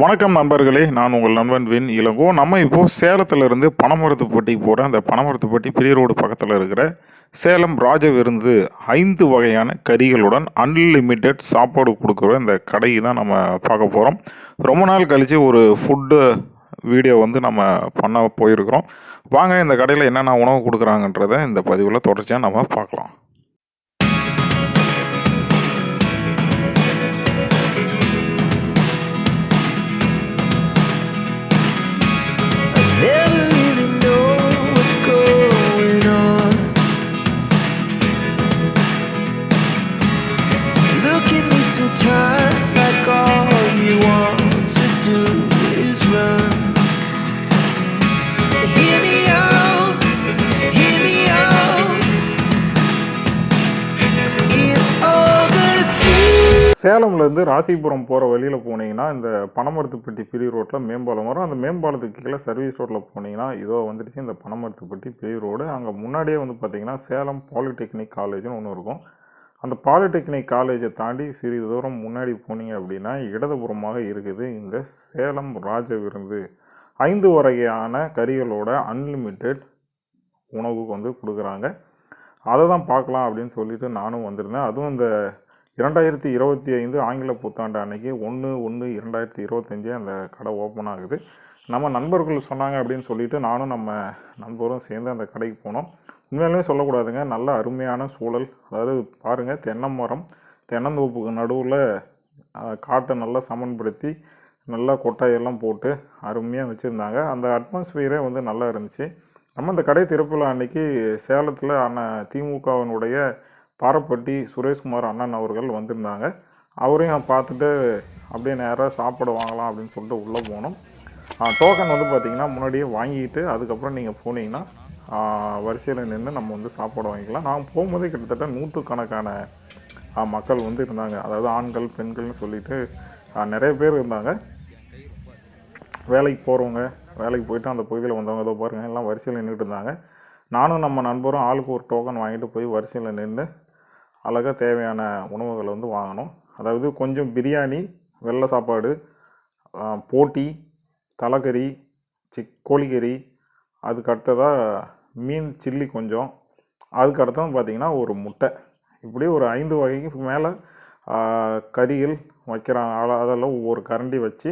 வணக்கம் நண்பர்களே நான் உங்கள் நண்பன் வின் இளங்கோ. நம்ம இப்போது சேலத்திலிருந்து பனமரத்துப்பட்டி போகிற அந்த பனமரத்துப்பட்டி பெரிய ரோடு பக்கத்தில் இருக்கிற சேலம் ராஜ விருந்து ஐந்து வகையான கறிகளுடன் அன்லிமிட்டெட் சாப்பாடு கொடுக்குற இந்த கடையை தான் நம்ம பார்க்க போகிறோம் ரொம்ப நாள் கழித்து ஒரு ஃபுட்டு வீடியோ வந்து நம்ம பண்ண போயிருக்கிறோம். வாங்க இந்த கடையில் என்னென்ன உணவு கொடுக்குறாங்கன்றதை இந்த பதிவில் தொடர்ச்சியாக நம்ம பார்க்கலாம். சேலம்லேருந்து ராசிபுரம் போகிற வழியில் போனீங்கன்னா இந்த பனமரத்துப்பட்டி பெரிய ரோட்டில் மேம்பாலம் வரும். அந்த மேம்பாலத்துக்கு கீழே சர்வீஸ் ரோட்டில் போனீங்கன்னா இதோ வந்துடுச்சு இந்த பனமரத்துப்பட்டி பெரிய ரோடு. அங்கே முன்னாடியே வந்து பார்த்தீங்கன்னா சேலம் பாலிடெக்னிக் காலேஜ்னு ஒன்று இருக்கும். அந்த பாலிடெக்னிக் காலேஜை தாண்டி சிறிது தூரம் முன்னாடி போனீங்க அப்படின்னா இடதுபுறமாக இருக்குது இந்த சேலம் ராஜ விருந்து ஐந்து வகையான கறிகளோட அன்லிமிட்டெட் உணவுக்கு வந்து கொடுக்குறாங்க. அதை தான் பார்க்கலாம் அப்படின்னு சொல்லிட்டு நானும் வந்திருந்தேன். அதுவும் இந்த இரண்டாயிரத்தி இருபத்தி ஐந்து ஆங்கில புத்தாண்டு அன்னைக்கு ஒன்று ஒன்று இரண்டாயிரத்தி இருபத்தஞ்சு அந்த கடை ஓப்பன் ஆகுது. நம்ம நண்பர்கள் சொன்னாங்க அப்படின்னு சொல்லிட்டு நானும் நம்ம நண்பரும் சேர்ந்து அந்த கடைக்கு போனோம். உண்மையாலுமே சொல்லக்கூடாதுங்க நல்ல அருமையான சூழல். அதாவது பாருங்கள் தென்னை மரம் தென்னந்தோப்புக்கு நடுவில் காட்டை நல்லா சமன்படுத்தி நல்லா கொட்டாயெல்லாம் போட்டு அருமையாக வச்சுருந்தாங்க. அந்த அட்மாஸ்ஃபியரே வந்து நல்லா இருந்துச்சு. நம்ம இந்த கடை திறப்பில் அன்னைக்கு சேலத்தில் ஆன திமுகவினுடைய பாரப்பட்டி சுரேஷ்குமார் அண்ணன் அவர்கள் வந்திருந்தாங்க. அவரையும் பார்த்துட்டு அப்படியே நேராக சாப்பாடு வாங்கலாம் அப்படின்னு சொல்லிட்டு உள்ளே போனோம். டோக்கன் வந்து பார்த்திங்கன்னா முன்னாடியே வாங்கிட்டு அதுக்கப்புறம் நீங்கள் போனீங்கன்னா வரிசையில் நின்று நம்ம வந்து சாப்பாடு வாங்கிக்கலாம். நான் போகும்போதே கிட்டத்தட்ட நூற்றுக்கணக்கான மக்கள் வந்து இருந்தாங்க. அதாவது ஆண்கள் பெண்கள்னு சொல்லிட்டு நிறைய பேர் இருந்தாங்க. வேலைக்கு போகிறவங்க வேலைக்கு போயிட்டு அந்த பகுதியில் வந்தவங்க ஏதோ பாருங்கள் எல்லாம் வரிசையில் நின்றுட்டு இருந்தாங்க. நானும் நம்ம நண்பரும் ஆளுக்கு ஒரு டோக்கன் வாங்கிட்டு போய் வரிசையில் நின்று அழகாக தேவையான உணவுகளை வந்து வாங்கினோம் அதாவது கொஞ்சம் பிரியாணி வெள்ளை சாப்பாடு போட்டி தலைக்கறி சிக் கோழிக்கறி அதுக்கு அடுத்ததாக மீன் சில்லி கொஞ்சம். அதுக்கு அடுத்தது பார்த்திங்கன்னா ஒரு முட்டை. இப்படி ஒரு ஐந்து வகைக்கு மேலே கறிகள் வைக்கிறாங்க. அதெல்லாம் ஒவ்வொரு கரண்டி வச்சு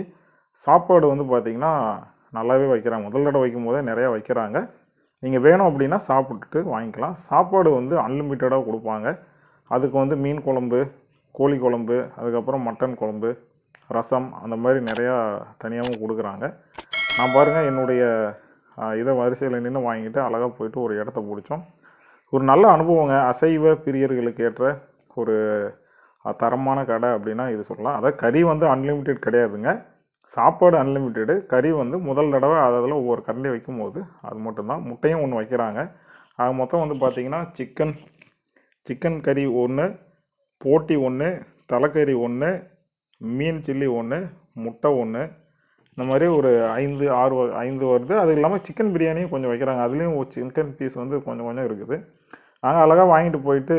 சாப்பாடு வந்து பார்த்திங்கன்னா நல்லாவே வைக்கிறாங்க. முதல் தடவை வைக்கும் போதே நிறையா வைக்கிறாங்க. நீங்கள் வேணும் அப்படின்னா சாப்பிட்டுட்டு வாங்கிக்கலாம். சாப்பாடு வந்து அன்லிமிட்டடாக கொடுப்பாங்க. அதுக்கு வந்து மீன் குழம்பு கோழி குழம்பு அதுக்கப்புறம் மட்டன் குழம்பு ரசம் அந்த மாதிரி நிறையா தனியாகவும் கொடுக்குறாங்க. நான் பாருங்கள் என்னுடைய இதை வரிசையில் நின்று வாங்கிட்டு அழகாக போயிட்டு ஒரு இடத்த பிடிச்சோம். ஒரு நல்ல அனுபவங்க. அசைவ பிரியர்களுக்கு ஏற்ற ஒரு தரமான கடை அப்படின்னா இது சொல்லலாம். அதாவது கறி வந்து அன்லிமிட்டெட் கிடையாதுங்க. சாப்பாடு அன்லிமிட்டெடு கறி வந்து முதல் தடவை அதில் ஒவ்வொரு கரண்டி வைக்கும் போது அது மட்டும்தான். முட்டையும் ஒன்று வைக்கிறாங்க. ஆக மொத்தம் வந்து பார்த்திங்கன்னா சிக்கன் சிக்கன் கறி ஒன்று போட்டி ஒன்று தலைக்கறி ஒன்று மீன் சில்லி ஒன்று முட்டை ஒன்று இந்த மாதிரி ஒரு ஐந்து ஆறு ஐந்து வருது. அது இல்லாமல் சிக்கன் பிரியாணியும் கொஞ்சம் வைக்கிறாங்க. அதுலேயும் ஒரு சிக்கன் பீஸ் வந்து கொஞ்சம் கொஞ்சம் இருக்குது. நாங்கள் அழகாக வாங்கிட்டு போயிட்டு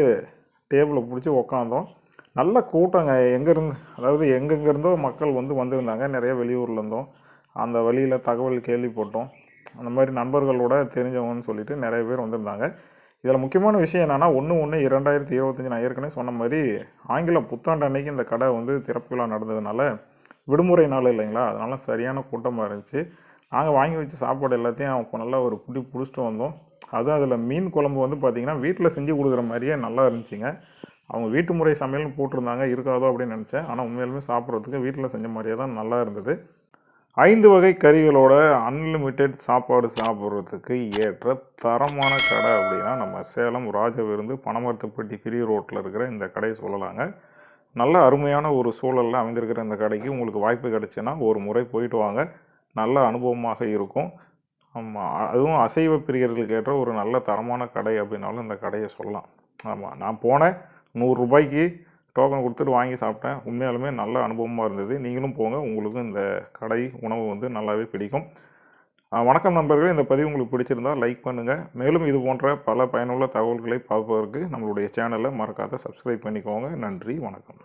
டேபிளை பிடிச்சி உக்காந்தோம். நல்ல கூட்டங்க. எங்கேருந்து அதாவது எங்கெங்கேருந்தோ மக்கள் வந்து வந்திருந்தாங்க. நிறைய வெளியூர்ல இருந்தோம். அந்த வழியில் தகவல் கேள்விப்பட்டோம். அந்த மாதிரி நண்பர்களோட தெரிஞ்சவங்கன்னு சொல்லிட்டு நிறைய பேர் வந்திருந்தாங்க. இதில் முக்கியமான விஷயம் என்னென்னா ஒன்று ஒன்று இரண்டாயிரத்தி இருபத்தஞ்சி நான் ஏற்கனவே சொன்ன மாதிரி ஆங்கில புத்தாண்டு அன்னைக்கு இந்த கடை வந்து திறப்பு விழா நடந்ததுனால விடுமுறை நாள் இல்லைங்களா? அதனால சரியான கூட்டமாக இருந்துச்சு. நாங்கள் வாங்கி வச்ச சாப்பாடு எல்லாத்தையும் அப்போ நல்லா ஒரு புடி பிடிச்சிட்டு வந்தோம். அதுவும் அதில் மீன் குழம்பு வந்து பார்த்திங்கன்னா வீட்டில் செஞ்சு கொடுக்குற மாதிரியே நல்லா இருந்துச்சுங்க. அவங்க வீட்டு முறை சமையல்னு போட்டிருந்தாங்க இருக்காதோ அப்படின்னு நினச்சேன். ஆனால் உண்மையிலுமே சாப்பிட்றதுக்கு வீட்டில் செஞ்ச மாதிரியே தான் நல்லா இருந்தது. ஐந்து வகை கறிகளோட அன்லிமிட்டெட் சாப்பாடு சாப்பிட்றதுக்கு ஏற்ற தரமான கடை அப்படின்னா நம்ம சேலம் ராஜவிருந்து பனமரத்துப்பட்டி பெரிய ரோட்டில் இருக்கிற இந்த கடையை சொல்லலாங்க. நல்ல அருமையான ஒரு சூழலில் அமைந்திருக்கிற இந்த கடைக்கு உங்களுக்கு வாய்ப்பு கிடைச்சுன்னா ஒரு முறை போயிட்டு வாங்க. நல்ல அனுபவமாக இருக்கும். ஆமாம் அதுவும் அசைவ பிரியர்களுக்கு ஏற்ற ஒரு நல்ல தரமான கடை அப்படின்னாலும் இந்த கடையை சொல்லலாம். ஆமாம் நான் போனேன் நூறுரூபாய்க்கு டோக்கன் கொடுத்துட்டு வாங்கி சாப்பிட்டேன். உண்மையாலுமே நல்ல அனுபவமாக இருந்தது. நீங்களும் போங்க. உங்களுக்கும் இந்த கடை உணவு வந்து நல்லாவே பிடிக்கும். வணக்கம் நண்பர்களே. இந்த பதிவு உங்களுக்கு பிடிச்சிருந்தா லைக் பண்ணுங்கள் மேலும் இது போன்ற பல பயனுள்ள தகவல்களை பார்ப்பதற்கு நம்மளுடைய சேனலை மறக்காத சப்ஸ்கிரைப் பண்ணிக்கோங்க. நன்றி. வணக்கம்.